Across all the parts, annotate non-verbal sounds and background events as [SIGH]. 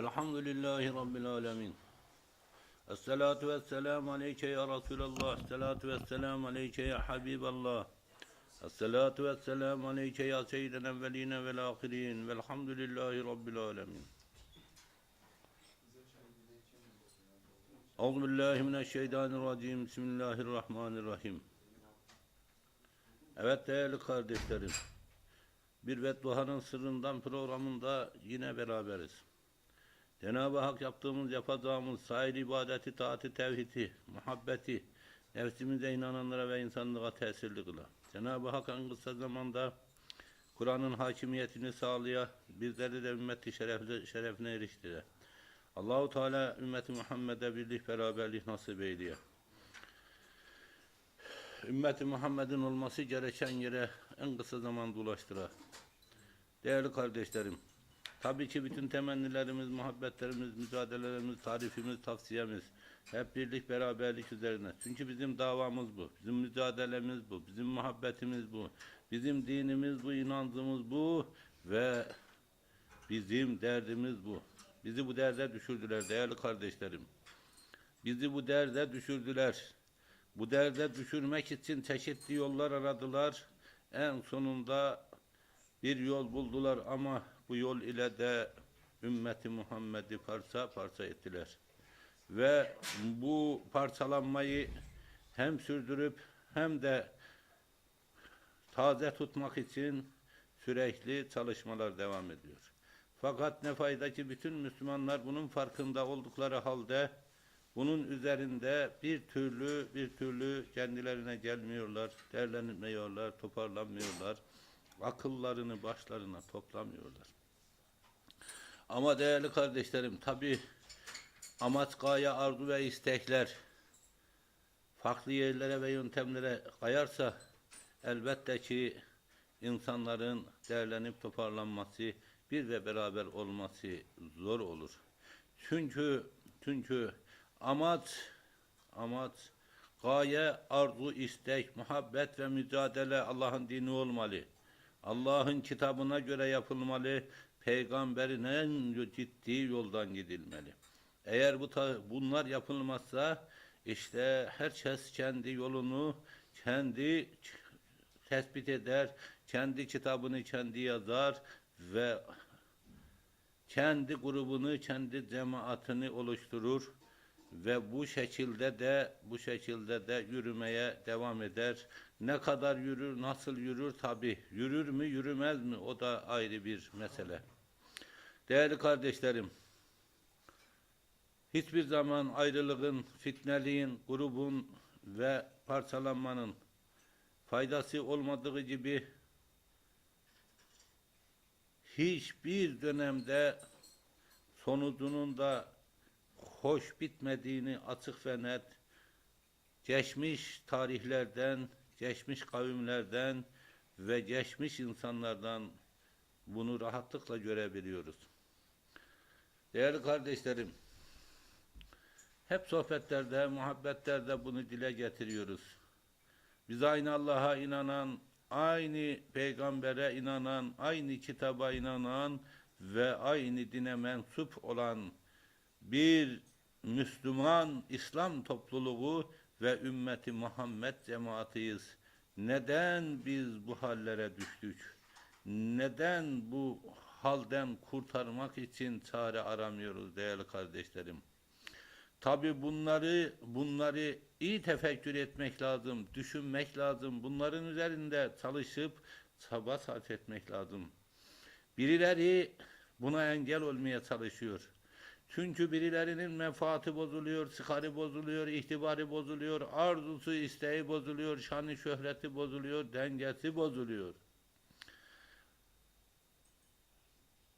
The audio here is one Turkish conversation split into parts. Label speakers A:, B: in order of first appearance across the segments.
A: Elhamdülillahi Rabbil alemin. Esselatu vesselamu aleyke ya Resulallah. Esselatu vesselamu aleyke ya Habiballah. Esselatu vesselamu aleyke ya seyyiden evveline vel ahirin. Velhamdülillahi Rabbil alemin. Euzu billahi mineşşeytanirracim. Bismillahirrahmanirrahim. Evet değerli kardeşlerim. Bir Vedduha'nın sırrından programında yine beraberiz. Cenab-ı Hak yaptığımız, yapacağımız sair ibadeti, taati, tevhidi, muhabbeti, nefsimize inananlara ve insanlığa tesirli kıla. Cenab-ı Hak en kısa zamanda Kur'an'ın hakimiyetini sağlaya, bizleri de ümmeti şerefli, şerefine eriştire. Allahu Teala ümmeti Muhammed'e birlik, beraberlik nasip eyleye. Ümmeti Muhammed'in olması gereken yere en kısa zamanda ulaştıra. Değerli kardeşlerim, tabii ki bütün temennilerimiz, muhabbetlerimiz, mücadelelerimiz, tarifimiz, tavsiyemiz hep birlik, beraberlik üzerine. Çünkü bizim davamız bu, bizim mücadelemiz bu, bizim muhabbetimiz bu, bizim dinimiz bu, inancımız bu ve bizim derdimiz bu. Bizi bu derde düşürdüler değerli kardeşlerim. Bizi bu derde düşürdüler. Bu derde düşürmek için çeşitli yollar aradılar. En sonunda bir yol buldular ama bu yol ile de ümmeti Muhammed'i parça parça ettiler. Ve bu parçalanmayı hem sürdürüp hem de taze tutmak için sürekli çalışmalar devam ediyor. Fakat ne fayda ki bütün Müslümanlar bunun farkında oldukları halde bunun üzerinde bir türlü bir türlü kendilerine gelmiyorlar, derlenmiyorlar, toparlanmıyorlar. Akıllarını başlarına toplamıyorlar. Ama değerli kardeşlerim tabi amaç, gaye, arzu ve istekler farklı yerlere ve yöntemlere kayarsa elbette ki insanların derlenip toparlanması, bir ve beraber olması zor olur. Çünkü çünkü amaç amaç gaye, arzu, istek, muhabbet ve mücadele Allah'ın dini olmalı. Allah'ın kitabına göre yapılmalı. Peygamberin en ciddi yoldan gidilmeli. Eğer bu bunlar yapılmazsa işte herkes kendi yolunu kendi tespit eder, kendi kitabını kendi yazar ve kendi grubunu, kendi cemaatini oluşturur ve bu şekilde de bu şekilde de yürümeye devam eder. Ne kadar yürür, nasıl yürür tabi. Yürür mü, yürümez mi? O da ayrı bir mesele. Değerli kardeşlerim, hiçbir zaman ayrılığın, fitneliğin, grubun ve parçalanmanın faydası olmadığı gibi hiçbir dönemde sonucunun da hoş bitmediğini açık ve net geçmiş tarihlerden, geçmiş kavimlerden ve geçmiş insanlardan bunu rahatlıkla görebiliyoruz. Değerli kardeşlerim, hep sohbetlerde, muhabbetlerde bunu dile getiriyoruz. Biz aynı Allah'a inanan, aynı peygambere inanan, aynı kitaba inanan ve aynı dine mensup olan bir Müslüman İslam topluluğu ve ümmeti Muhammed cemaatiyiz. Neden biz bu hallere düştük? Neden bu halden kurtarmak için çare aramıyoruz değerli kardeşlerim? Tabi bunları bunları iyi tefekkür etmek lazım, düşünmek lazım. Bunların üzerinde çalışıp çaba sarf etmek lazım. Birileri buna engel olmaya çalışıyor. Çünkü birilerinin menfaati bozuluyor, sıkarı bozuluyor, ihtibarı bozuluyor, arzusu, isteği bozuluyor, şanı şöhreti bozuluyor, dengesi bozuluyor.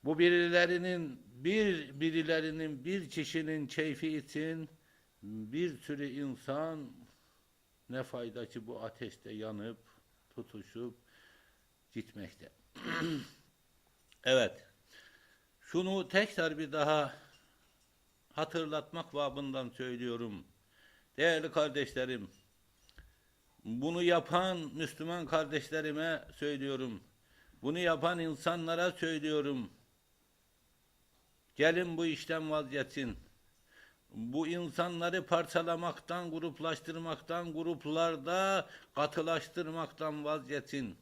A: Bu birilerinin bir birilerinin bir kişinin keyfi için bir sürü insan ne fayda ki bu ateşte yanıp tutuşup gitmekte. [CLEARS THROAT] evet. Şunu tekrar bir daha hatırlatmak babından söylüyorum. Değerli kardeşlerim, bunu yapan Müslüman kardeşlerime söylüyorum. Bunu yapan insanlara söylüyorum. Gelin bu işten vazgeçin. Bu insanları parçalamaktan, gruplaştırmaktan, gruplarda katılaştırmaktan vazgeçin.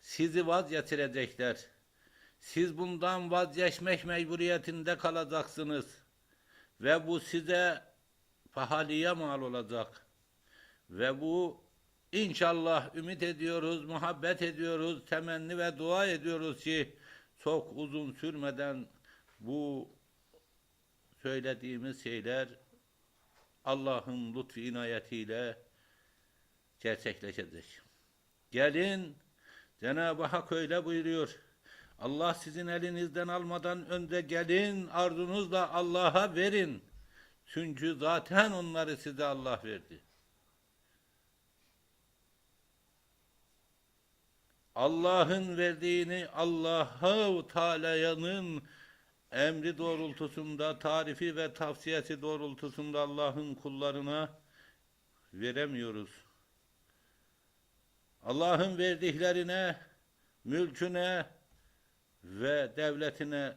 A: Sizi vazgeçirecekler. Siz bundan vazgeçmek mecburiyetinde kalacaksınız. Ve bu size pahalıya mal olacak. Ve bu inşallah ümit ediyoruz, muhabbet ediyoruz, temenni ve dua ediyoruz ki çok uzun sürmeden bu söylediğimiz şeyler Allah'ın lütfu inayetiyle gerçekleşecek. Gelin Cenab-ı Hak öyle buyuruyor. Allah sizin elinizden almadan önce gelin arzunuzla Allah'a verin. Çünkü zaten onları size Allah verdi. Allah'ın verdiğini Allah'ı Teala'nın emri doğrultusunda, tarifi ve tavsiyesi doğrultusunda Allah'ın kullarına veremiyoruz. Allah'ın verdiklerine, mülküne ve devletine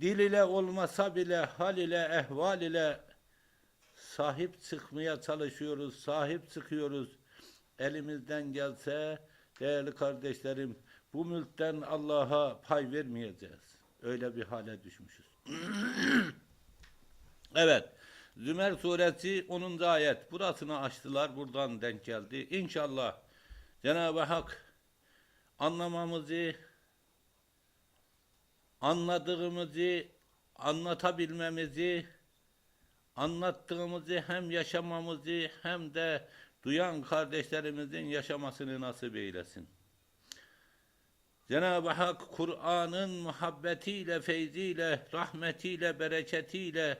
A: dil ile olmasa bile hal ile ehval ile sahip çıkmaya çalışıyoruz, sahip çıkıyoruz. Elimizden gelse değerli kardeşlerim bu mülkten Allah'a pay vermeyeceğiz. Öyle bir hale düşmüşüz. [CLEARS THROAT] evet. Zümer suresi 10. ayet. Burasını açtılar. Buradan denk geldi. İnşallah Cenab-ı Hak anlamamızı, anladığımızı, anlatabilmemizi, anlattığımızı hem yaşamamızı hem de duyan kardeşlerimizin yaşamasını nasip eylesin. Cenab-ı Hak Kur'an'ın muhabbetiyle, feyziyle, rahmetiyle, bereketiyle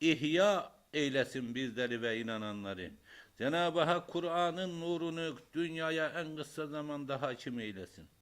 A: ihya eylesin bizleri ve inananları. Cenab-ı Hak Kur'an'ın nurunu dünyaya en kısa zamanda hakim eylesin.